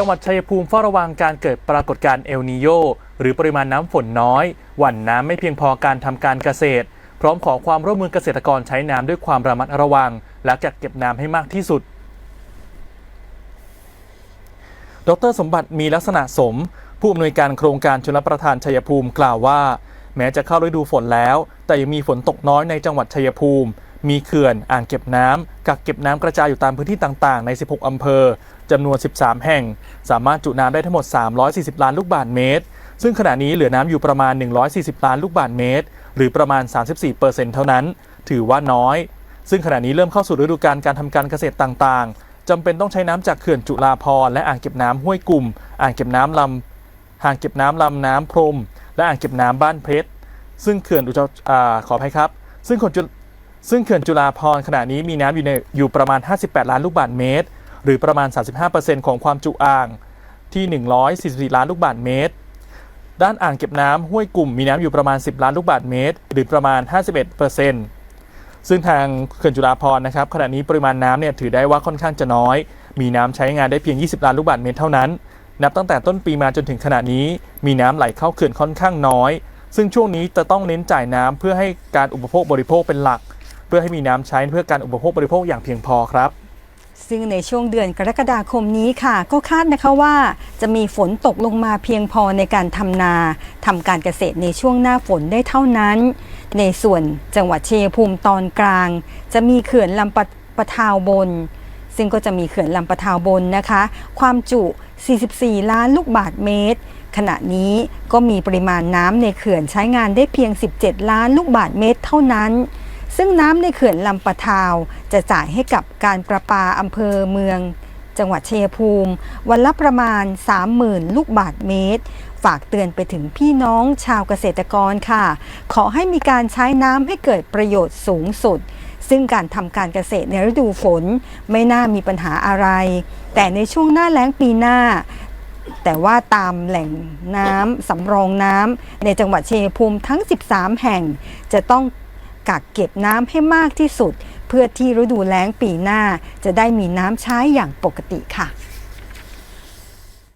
จังหวัดชัยภูมิเฝ้าระวังการเกิดปรากฏการณ์เอลนีโยหรือปริมาณน้ำฝนน้อย หว่นน้ำไม่เพียงพอการทำการเกษตร พร้อมขอความร่วมมือเกษตรกรใช้น้ำด้วยความระมัดระวัง และจัดเก็บน้ำให้มากที่สุด ดรสมบัติมีลักษณะสม ผู้อำนวยการโครงการชลประทานชัยภูมิกล่าวว่า แม้จะเข้าฤดูฝนแล้ว แต่ยังมีฝนตกน้อยในจังหวัดชัยภูมิ มีเขื่อนอ่างเก็บน้ำกักเก็บน้ำกระจายอยู่ตามพื้นที่ต่างๆ ใน 16อำเภอจำนวน 13 แห่ง สามารถจุน้ำได้ทั้งหมด 340 ล้านลูกบาศก์เมตร ซึ่งขณะนี้เหลือน้ำอยู่ประมาณ 140 ล้านลูกบาศก์เมตร หรือประมาณ 34%เท่านั้น ถือว่าน้อย ซึ่งขณะนี้เริ่มเข้าสู่ฤดูกาลการทำการเกษตรต่างๆจำเป็นต้องใช้น้ำจากเขื่อนจุฬาภรและอ่างเก็บน้ำห้วยกลุ่ม อ่างเก็บน้ำลำอ่างเก็บน้ำลำน้ำพรม และอ่างเก็บน้ำบ้านเพชรซึ่งเขื่อนอุจขออภัยครับ ซึ่งเขื่อนจุ ซึ่งเขื่อนจุฬาภรณ์ขณะนี้มีน้ำอยู่ในอยู่ประมาณ 58 ล้านลูกบาศก์เมตร หรือประมาณ 35%ของความจุอ่างที่ 144 ล้านลูกบาศก์เมตร ด้านอ่างเก็บน้ำห้วยกลุ่มมีน้ำอยู่ประมาณ 10 ล้านลูกบาศก์เมตร หรือประมาณ 51%ซึ่งทางเขื่อนจุฬาภรณ์นะครับขณะนี้ปริมาณน้ำเนี่ยถือได้ว่าค่อนข้างจะน้อย มีน้ำใช้งานได้เพียง 20 ล้านลูกบาศก์เมตรเท่านั้น นับตั้งแต่ต้นปีมาจนถึงขณะนี้ มีน้ำไหลเข้าเขื่อนค่อนข้างน้อย ซึ่งช่วงนี้จะต้องเน้นจ่ายน้ำเพื่อให้การอุปโภคบริโภคเป็นหลัก เพื่อให้มีน้ำใช้เพื่อการอุปโภคบริโภคอย่างเพียงพอครับ ซึ่งในช่วงเดือนกรกฎาคมนี้ค่ะ ก็คาดนะคะว่าจะมีฝนตกลงมาเพียงพอในการทำนาทำการเกษตรในช่วงหน้าฝนได้เท่านั้น ในส่วนจังหวัดเชัยงภูมิตอนกลาง จะมีเขื่อนลำปะปะทาวบน ซึ่งก็จะมีเขื่อนลำปะทาวบนนะคะ ความจุ 44 ล้านลูกบาศก์เมตรขณะนี้ก็มีปริมาณน้ำในเขื่อนใช้งานได้เพียง 17 ล้านลูกบาศก์เมตรเท่านั้น ซึ่งน้ำในเขื่อนลำปะทาว จะจ่ายให้กับการประปาอำเภอเมือง จังหวัดเชัยภูมิ วันละประมาณ 30,000 ลูกบาศก์เมตร ฝากเตือนไปถึงพี่น้องชาวเกษตรกรค่ะ ขอให้มีการใช้น้ำให้เกิดประโยชน์สูงสุด ซึ่งการทำการเกษตรในฤดูฝนไม่น่ามีปัญหาอะไร แต่ในช่วงหน้าแล้งปีหน้าแต่ว่าตามแหล่งน้ำสำรองน้ำในจังหวัดเชัยภูมิทั้ง 13 แห่งจะต้อง กักเก็บน้ำให้มากที่สุด เพื่อที่ฤดูแล้งปีหน้าจะได้มีน้ำใช้อย่างปกติค่ะ